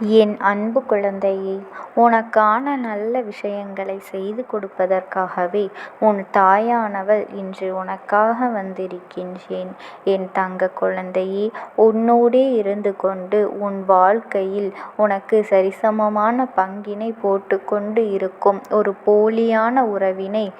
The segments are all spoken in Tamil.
என் அன்பு குழந்தையே உனக்கான நல்ல விஷயங்களை செய்து கொடுப்பதற்காகவே உன் தாயானவள் இன்று உனக்காக வந்திருக்கின்றேன். என் தங்க குழந்தையே உன்னோடே இருந்து கொண்டு உன் வாழ்க்கையில் உனக்கு சரிசமமான பங்கினை போட்டுக்கொண்டு இருக்கும் ஒரு போலியான உறவினை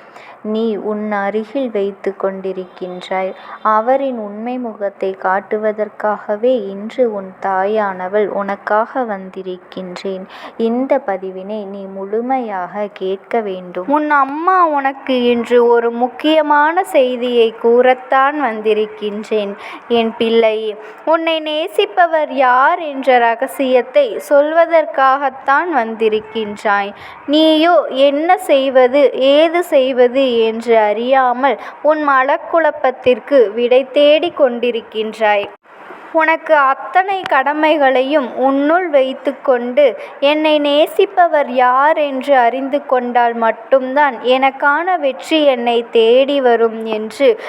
நீ உன் அருகில் வைத்து கொண்டிருக்கின்றாய். அவரின் உண்மை முகத்தை காட்டுவதற்காகவே இன்று உன் தாயானவள் உனக்காக வந்திருக்கின்றேன். இந்த பதிவினை நீ முழுமையாக கேட்க வேண்டும். உன் அம்மா உனக்கு இன்று ஒரு முக்கியமான செய்தியைக் கூறத்தான் வந்திருக்கின்றேன் என் பிள்ளையே. உன்னை நேசிப்பவர் யார் என்ற ரகசியத்தை சொல்வதற்காகத்தான் வந்திருக்கின்றாய். நீயோ என்ன செய்வது ஏது செய்வது என்று அறியாமல் உன் மலக்குழப்பத்திற்கு விடை தேடிக் கொண்டிருக்கின்றாய். உனக்கு அத்தனை கடமைகளையும் உன்னுள் வைத்துக்கொண்டு என்னை நேசிப்பவர் யார் என்று அறிந்து கொண்டால் மட்டும்தான் எனக்கான வெற்றி என்னை தேடி வரும் என்று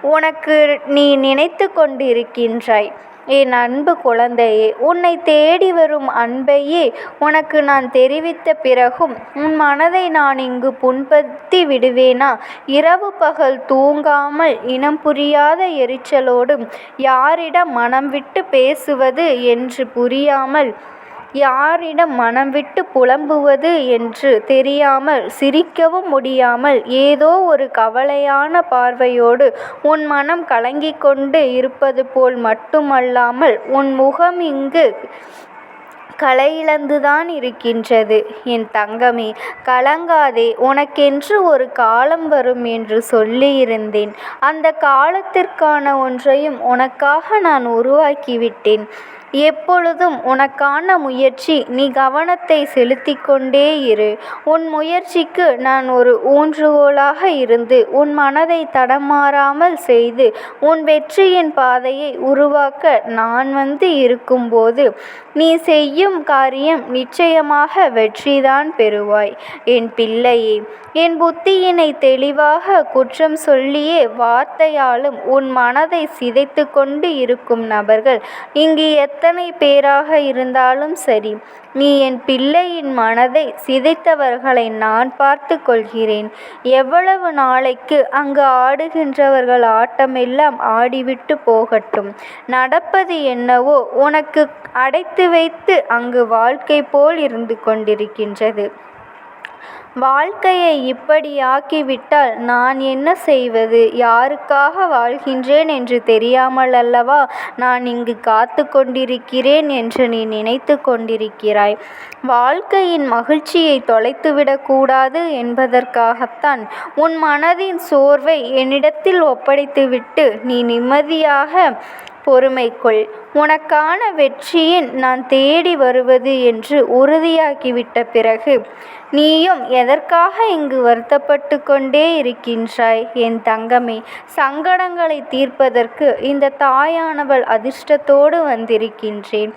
உனக்கு நீ நினைத்து கொண்டிருக்கின்றாய். என் அன்பு குழந்தையே உன்னை தேடி வரும் அன்பையே உனக்கு நான் தெரிவித்த பிறகும் உன் மனதை நான் இங்கு புண்படுத்தி விடுவேனா? இரவு பகல் தூங்காமல் இனம் புரியாத எரிச்சலோடும் யாரிடம் மனம் விட்டு பேசுவது என்று புரியாமல் யாரிடம் மனம் விட்டு புலம்புவது என்று தெரியாமல் சிரிக்கவும் முடியாமல் ஏதோ ஒரு கவலையான பார்வையோடு உன் மனம் கலங்கிக் கொண்டு இருப்பது போல் மட்டுமல்லாமல் உன் முகம் இங்கு கலையிழந்துதான் இருக்கின்றது. என் தங்கமே கலங்காதே உனக்கென்று ஒரு காலம் வரும் என்று சொல்லியிருந்தேன். அந்த காலத்திற்கான ஒன்றையும் உனக்காக நான் உருவாக்கிவிட்டேன். எப்பொழுதும் உனக்கான முயற்சி நீ கவனத்தை செலுத்திக் கொண்டே இரு. உன் முயற்சிக்கு நான் ஒரு ஊன்றுகோலாக இருந்து உன் மனதை தடமாறாமல் செய்து உன் வெற்றியின் பாதையை உருவாக்க நான் வந்து இருக்கும்போது நீ செய்யும் காரியம் நிச்சயமாக வெற்றிதான் பெறுவாய். என் பிள்ளையே என் புத்தியினை தெளிவாக குற்றம் சொல்லியே வார்த்தையாலும் உன் மனதை சிதைத்து கொண்டு இருக்கும் நபர்கள் இங்கு எத்தனை பேராக இருந்தாலும் சரி நீ என் பிள்ளையின் மனதை சிதைத்தவர்களை நான் பார்த்து கொள்கிறேன். எவ்வளவு நாளைக்கு அங்கு ஆடுகின்றவர்கள் ஆட்டமெல்லாம் ஆடிவிட்டு போகட்டும். நடப்பது என்னவோ உனக்கு அடைத்து வைத்து அங்கு வாழ்க்கை போல் இருந்து கொண்டிருக்கின்றது. வாழ்க்கையை இப்படியாக்கிவிட்டால் நான் என்ன செய்வது? யாருக்காக வாழ்கின்றேன் என்று தெரியாமல் அல்லவா நான் இங்கு காத்து கொண்டிருக்கிறேன் என்று நீ நினைத்து கொண்டிருக்கிறாய். வாழ்க்கையின் மகிழ்ச்சியை தொலைத்துவிடக்கூடாது என்பதற்காகத்தான் உன் மனதின் சோர்வை என்னிடத்தில் ஒப்படைத்துவிட்டு நீ நிம்மதியாக பொறுமை கொள். உனக்கான வெற்றியின் நான் தேடி வருவது என்று உறுதியாகிவிட்ட பிறகு நீயும் எதற்காக இங்கு வருத்தப்பட்டு கொண்டே இருக்கின்றாய்? என் தங்கமே சங்கடங்களை தீர்ப்பதற்கு இந்த தாயானவள் அதிர்ஷ்டத்தோடு வந்திருக்கின்றேன்.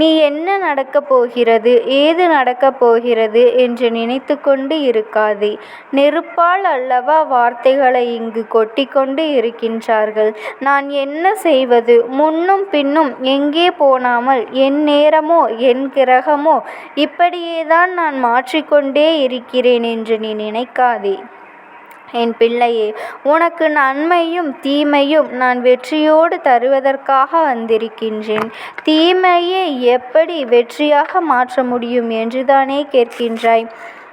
நீ என்ன நடக்கப் போகிறது ஏது நடக்கப் போகிறது என்று நினைத்து கொண்டு இருக்காதே. நெருப்பால் அல்லவா வார்த்தைகளை இங்கு கொட்டிக்கொண்டு இருக்கின்றார்கள். நான் என்ன செய்வது? முன்னும் பின்னும் எங்கே போனாமல் என் நேரமோ என் கிரகமோ இப்படியேதான் நான் மாற்றிக்கொண்டே கொண்டே இருக்கிறேன் என்று நீ நினைக்காதே. என் பிள்ளையே உனக்கு நன்மையும் தீமையும் நான் வெற்றியோடு தருவதற்காக வந்திருக்கின்றேன். தீமையை எப்படி வெற்றியாக மாற்ற முடியும் என்றுதானே கேட்கின்றாய்?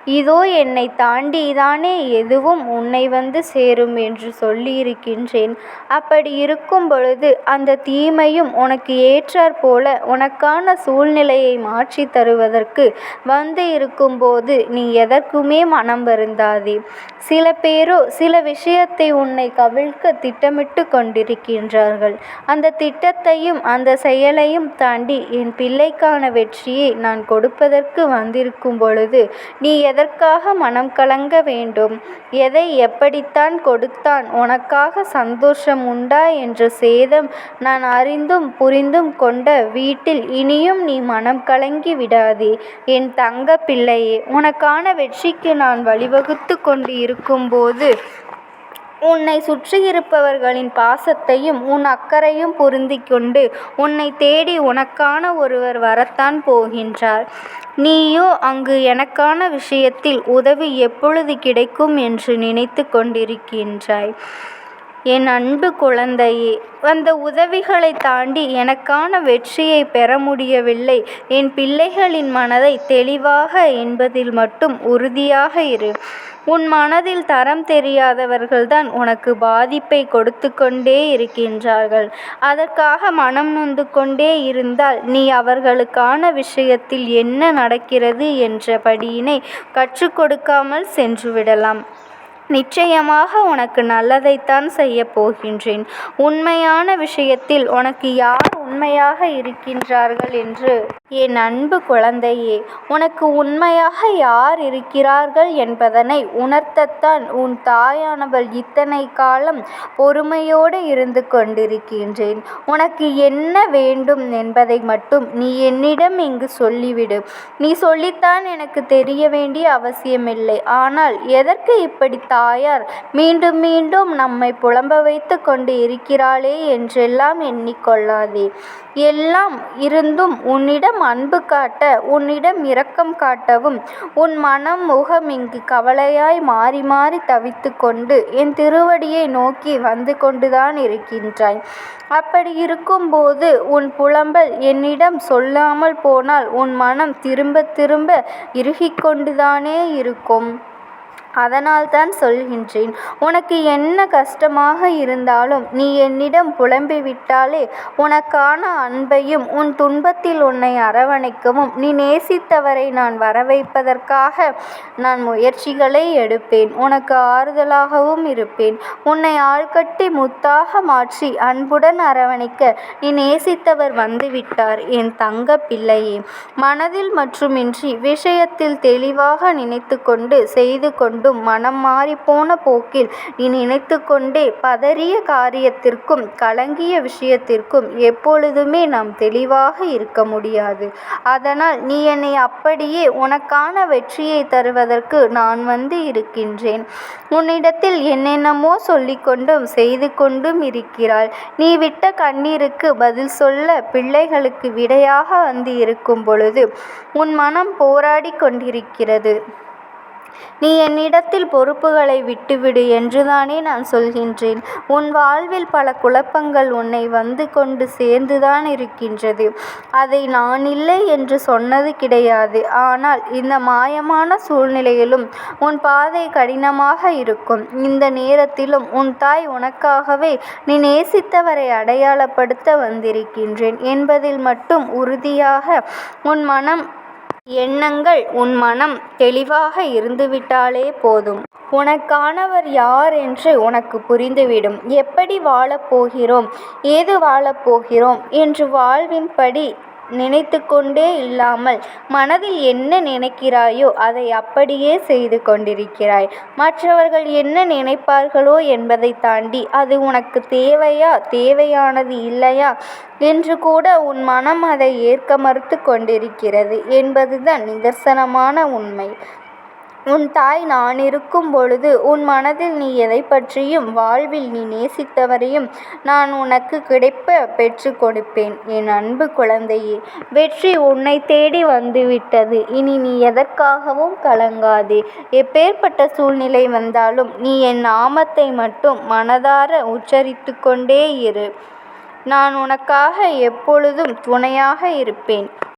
இதோ என்னைத் தாண்டிதானே எதுவும் உன்னை வந்து சேரும் என்று சொல்லியிருக்கின்றேன். அப்படி இருக்கும் பொழுது அந்தத் தீமையும் உனக்கு ஏற்றாற்போல உனக்கான சூழ்நிலையை மாற்றித் தருவதற்கு வந்து இருக்கும்போது நீ எதற்குமே மனம் வருந்தாதே. சில பேரோ சில விஷயத்தை உன்னைக் கவிழ்க்கத் திட்டமிட்டுக் கொண்டிருக்கின்றார்கள். அந்தத் திட்டத்தையும் அந்தச் செயலையும் தாண்டி என் பிள்ளைக்கான வெற்றியை நான் கொடுப்பதற்கு வந்திருக்கும் பொழுது நீ எதற்காக மனம் கலங்க வேண்டும்? எதை எப்படித்தான் கொடுத்தான் உனக்காக சந்தோஷம் உண்டா என்ற சேதம் நான் அறிந்தும் புரிந்தும் கொண்ட வீட்டில் இனியும் நீ மனம் கலங்கி விடாதே. என் தங்க பிள்ளையே உனக்கான வெற்றிக்கு நான் வழிவகுத்து கொண்டு இருக்கும்போது உன்னை சுற்றியிருப்பவர்களின் பாசத்தையும் உன் அக்கறையும் பொருந்திக் கொண்டு உன்னைத் தேடி உனக்கான ஒருவர் வரத்தான் போகின்றார். நீயோ அங்கு எனக்கான விஷயத்தில் உதவி எப்பொழுது கிடைக்கும் என்று நினைத்து கொண்டிருக்கின்றாய். என் அன்பு குழந்தையே அந்த உதவிகளைத் தாண்டி எனக்கான வெற்றியை பெற முடியவில்லை என் பிள்ளைகளின் மனதை தெளிவாக என்பதில் மட்டும் உறுதியாக இரு. உன் மனதில் தரம் தெரியாதவர்கள்தான் உனக்கு பாதிப்பை கொடுத்து கொண்டே இருக்கின்றார்கள். அதற்காக மனம் நொந்து கொண்டே இருந்தால் நீ அவர்களுக்கான விஷயத்தில் என்ன நடக்கிறது என்ற படியினை கற்றுக் கொடுக்காமல் சென்றுவிடலாம். நிச்சயமாக உனக்கு நல்லதைத்தான் செய்யப் போகின்றேன். உண்மையான விஷயத்தில் உனக்கு யார் உண்மையாக இருக்கின்றார்கள் என்று என் அன்பு குழந்தையே உனக்கு உண்மையாக யார் இருக்கிறார்கள் என்பதனை உணர்த்தத்தான் உன் தாயானவள் இத்தனை காலம் பொறுமையோடு இருந்து கொண்டிருக்கின்றேன். உனக்கு என்ன வேண்டும் என்பதை மட்டும் நீ என்னிடம் இங்கு சொல்லிவிடு. நீ சொல்லித்தான் எனக்கு தெரிய வேண்டிய அவசியமில்லை. ஆனால் எதற்கு இப்படி தாயார் மீண்டும் மீண்டும் நம்மை புலம்ப வைத்து கொண்டு இருக்கிறாளே என்றெல்லாம் எண்ணிக்கொள்ளாதே எல்லாம் இருந்தும் உன்னிடம் அன்பு காட்ட உன்னிடம் இரக்கம் காட்டவும் உன் மனம் முகம் இங்கு கவலையாய் மாறி மாறி தவித்துக் கொண்டு என் திருவடியை நோக்கி வந்து கொண்டுதான் இருக்கின்றாய் அப்படி இருக்கும்போது உன் புலம்பல் என்னிடம் சொல்லாமல் போனால் உன் மனம் திரும்ப திரும்ப இறுகிக் கொண்டுதானே இருக்கும். அதனால்தான் சொல்கின்றேன் உனக்கு என்ன கஷ்டமாக இருந்தாலும் நீ என்னிடம் புலம்பிவிட்டாலே உனக்கான அன்பையும் உன் துன்பத்தில் உன்னை அரவணைக்கவும் நீ நேசித்தவரை நான் வரவைப்பதற்காக நான் முயற்சிகளை எடுப்பேன். உனக்கு ஆறுதலாகவும் இருப்பேன். உன்னை ஆள்கட்டி முத்தாக மாற்றி அன்புடன் அரவணைக்க நீ நேசித்தவர் வந்துவிட்டார் என் தங்க பிள்ளையே. மனதில் மட்டுமின்றி விஷயத்தில் தெளிவாக நினைத்து கொண்டு செய்து கொண்டும் மனம் மாறிப்போன போக்கில் நீ நினைத்து கொண்டே பதறிய காரியத்திற்கும் கலங்கிய விஷயத்திற்கும் எப்பொழுதுமே நாம் தெளிவாக இருக்க முடியாது. அதனால் நீ என்னை அப்படியே உனக்கான வெற்றியை தருவதற்கு நான் வந்து இருக்கின்றேன். உன்னிடத்தில் என்னென்னமோ சொல்லிக்கொண்டும் செய்து கொண்டும் இருக்கிறாள் நீ விட்ட கண்ணீருக்கு பதில் சொல்ல பிள்ளைகளுக்கு விடையாக வந்து இருக்கும் பொழுது உன் மனம் போராடிக் கொண்டிருக்கிறது. நீ என்னிடத்தில் பொறுப்புகளை விட்டுவிடு என்றுதானே நான் சொல்கின்றேன். உன் வாழ்வில் பல குழப்பங்கள் உன்னை வந்து கொண்டு சேர்ந்துதான் இருக்கின்றது அதை நான் இல்லை என்று சொன்னது கிடையாது. ஆனால் இந்த மாயமான சூழ்நிலையிலும் உன் பாதை கடினமாக இருக்கும். இந்த நேரத்திலும் உன் தாய் உனக்காகவே நீ நேசித்தவரை அடையாளப்படுத்த வந்திருக்கின்றேன் என்பதில் மட்டும் உறுதியாக உன் மனம் எண்ணங்கள் உன் மனம் தெளிவாக இருந்துவிட்டாலே போதும். உனக்கானவர் யார் என்று உனக்கு புரிந்துவிடும். எப்படி வாழப்போகிறோம் ஏது வாழப் போகிறோம் என்று வாழ்வின்படி நினைத்து கொண்டே இல்லாமல் மனதில் என்ன நினைக்கிறாயோ அதை அப்படியே செய்து கொண்டிருக்கிறாய். மற்றவர்கள் என்ன நினைப்பார்களோ என்பதைத் தாண்டி அது உனக்கு தேவையா தேவையானது இல்லையா என்று கூட உன் மனம் அதை ஏற்க மறுத்துக் கொண்டிருக்கிறது என்பதுதான் நிதர்சனமான உண்மை. உன் தாய் நானிருக்கும் பொழுது உன் மனதில் நீ எதைப் பற்றியும் வாழ்வில் நீ நேசித்தவரையும் நான் உனக்கு கிடைப்ப பெற்றுக் கொடுப்பேன். என் அன்பு குழந்தையே வெற்றி உன்னைத் தேடி வந்துவிட்டது. இனி நீ எதற்காகவும் கலங்காதே. எப்பேற்பட்ட சூழ்நிலை வந்தாலும் நீ என் நாமத்தை மட்டும் மனதார உச்சரித்து கொண்டே இரு. நான் உனக்காக எப்பொழுதும் துணையாக இருப்பேன்.